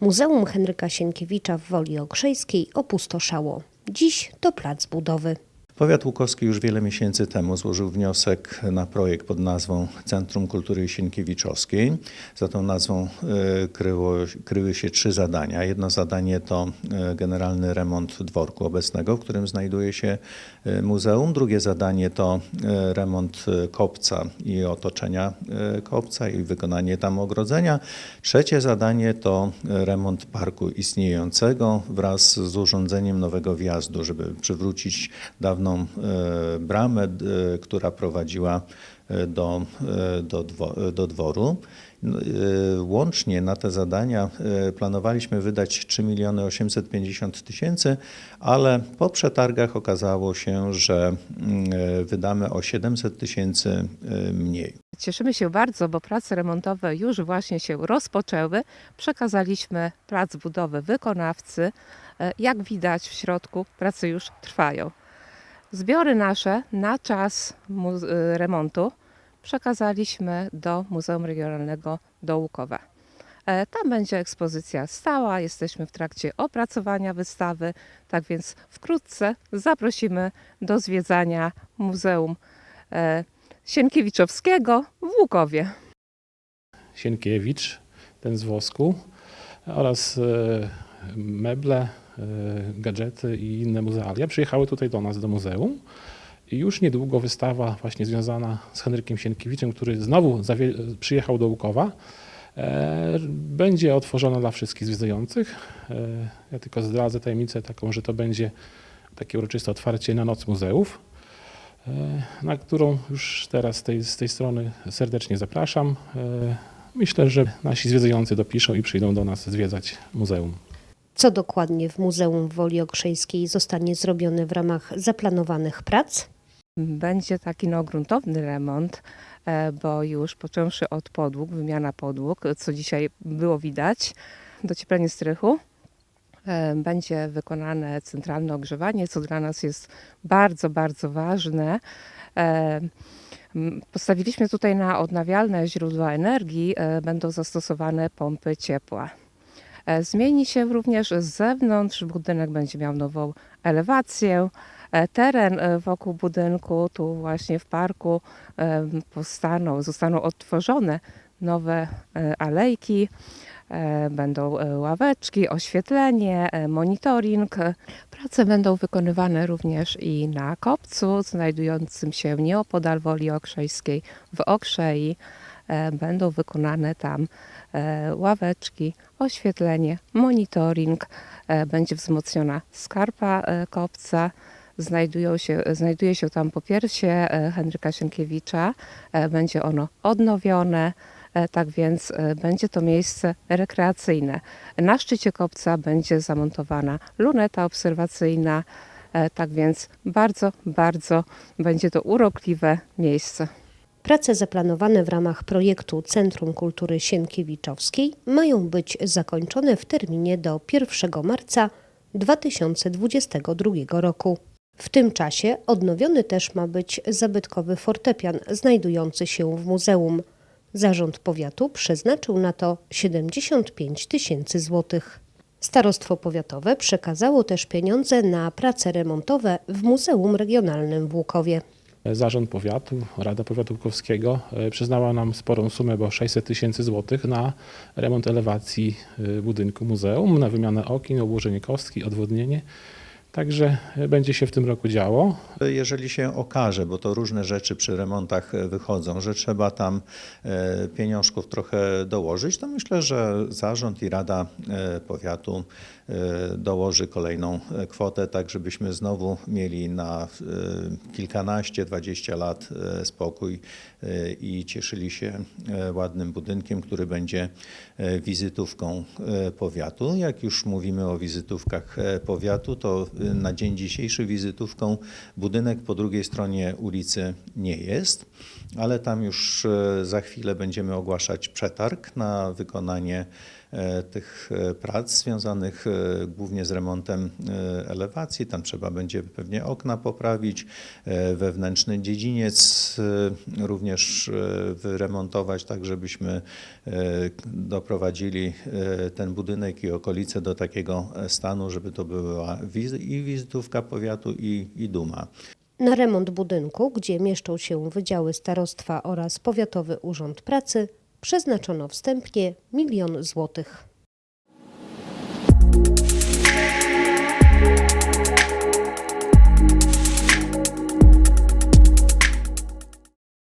Muzeum Henryka Sienkiewicza w Woli Okrzejskiej opustoszało. Dziś to plac budowy. Powiat Łukowski już wiele miesięcy temu złożył wniosek na projekt pod nazwą Centrum Kultury Sienkiewiczowskiej. Za tą nazwą e, kryło, kryły się trzy zadania. Jedno zadanie to e, generalny remont dworku obecnego, w którym znajduje się e, muzeum. Drugie zadanie to remont kopca i otoczenia kopca i wykonanie tam ogrodzenia. Trzecie zadanie to remont parku istniejącego wraz z urządzeniem nowego wjazdu, żeby przywrócić dawną e, bramę, e, która prowadziła e, do, do, do dworu. No, Łącznie na te zadania planowaliśmy wydać 3 miliony 850 tysięcy, ale po przetargach okazało się, że wydamy o 700 tysięcy mniej. Cieszymy się bardzo, bo prace remontowe już właśnie się rozpoczęły. Przekazaliśmy plac budowy wykonawcy. Jak widać w środku prace już trwają. Zbiory nasze na czas e, remontu przekazaliśmy do Muzeum Regionalnego do Łukowa. E, Tam będzie ekspozycja stała, jesteśmy w trakcie opracowania wystawy, tak więc wkrótce zaprosimy do zwiedzania Muzeum e, Sienkiewiczowskiego w Łukowie. Sienkiewicz, ten z wosku, oraz e, meble, gadżety i inne muzealia przyjechały tutaj do nas do muzeum. I już niedługo wystawa właśnie związana z Henrykiem Sienkiewiczem, który znowu przyjechał do Łukowa, e, będzie otworzona dla wszystkich zwiedzających. E, ja tylko zdradzę tajemnicę taką, że to będzie takie uroczyste otwarcie na Noc Muzeów, e, na którą już teraz tej, z tej strony serdecznie zapraszam. E, Myślę, że nasi zwiedzający dopiszą i przyjdą do nas zwiedzać muzeum. Co dokładnie w Muzeum Woli Okrzejskiej zostanie zrobione w ramach zaplanowanych prac? Będzie taki no, gruntowny remont, e, bo już począwszy od podłóg, wymiana podłóg, co dzisiaj było widać, docieplenie strychu. E, Będzie wykonane centralne ogrzewanie, co dla nas jest bardzo, bardzo ważne. E, Postawiliśmy tutaj na odnawialne źródła energii, będą zastosowane pompy ciepła. E, Zmieni się również z zewnątrz, budynek będzie miał nową elewację. E, Teren e, wokół budynku, tu właśnie w parku, powstaną, zostaną odtworzone nowe alejki, będą ławeczki, oświetlenie, monitoring. Prace będą wykonywane również i na kopcu, znajdującym się nieopodal Woli Okrzejskiej w Okrzei. Będą wykonane tam ławeczki, oświetlenie, monitoring. E, Będzie wzmocniona skarpa e, kopca. Znajdują się, znajduje się tam popiersie e, Henryka Sienkiewicza. Będzie ono odnowione, tak więc będzie to miejsce rekreacyjne. Na szczycie kopca będzie zamontowana luneta obserwacyjna, tak więc bardzo, bardzo będzie to urokliwe miejsce. Prace zaplanowane w ramach projektu Centrum Kultury Sienkiewiczowskiej mają być zakończone w terminie do 1 marca 2022 roku. W tym czasie odnowiony też ma być zabytkowy fortepian znajdujący się w muzeum. Zarząd powiatu przeznaczył na to 75 tysięcy złotych. Starostwo powiatowe przekazało też pieniądze na prace remontowe w Muzeum Regionalnym w Łukowie. Zarząd Powiatu, Rada Powiatu Łukowskiego e, przyznała nam sporą sumę, bo 600 tysięcy złotych na remont elewacji e, budynku muzeum, na wymianę okien, obłożenie kostki, odwodnienie. Także e, będzie się w tym roku działo. Jeżeli się okaże, bo to różne rzeczy przy remontach e, wychodzą, że trzeba tam e, pieniążków trochę dołożyć, to myślę, że zarząd i Rada Powiatu dołoży kolejną kwotę, tak żebyśmy znowu mieli na kilkanaście, dwadzieścia lat spokój i cieszyli się ładnym budynkiem, który będzie wizytówką powiatu. Jak już mówimy o wizytówkach powiatu, to na dzień dzisiejszy wizytówką budynek po drugiej stronie ulicy nie jest, ale tam już e, za chwilę będziemy ogłaszać przetarg na wykonanie e, tych e, prac związanych głównie z remontem elewacji. Tam trzeba będzie pewnie okna poprawić, wewnętrzny dziedziniec również wyremontować, tak żebyśmy doprowadzili ten budynek i okolice do takiego stanu, żeby to była i wizytówka powiatu i, i duma. Na remont budynku, gdzie mieszczą się wydziały starostwa oraz Powiatowy Urząd Pracy, przeznaczono wstępnie milion złotych.